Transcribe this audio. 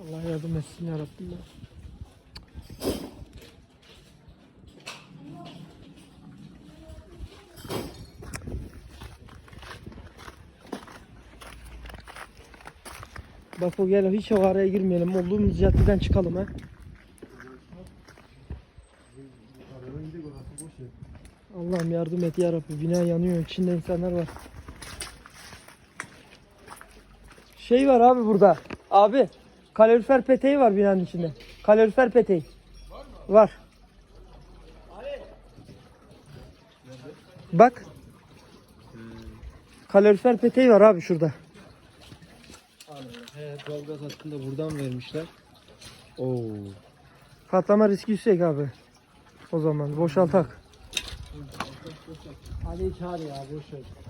Allah yardım etsin ya Rabbim. Bak o gel hiç o araya girmeyelim. Olduğumuz caddeden çıkalım ha. Allah'ım yardım et ya Rabbi. Bina yanıyor. İçinde insanlar var. Şey var abi burada. Abi kalorifer peteği var binanın içinde. Kalorifer peteği. Var Bak. Kalorifer peteği var abi şurada. He, doğalgaz hattını da buradan vermişler. Oo. Patlama riski yüksek abi. O zaman boşaltak. Ali çağır ya boş ver.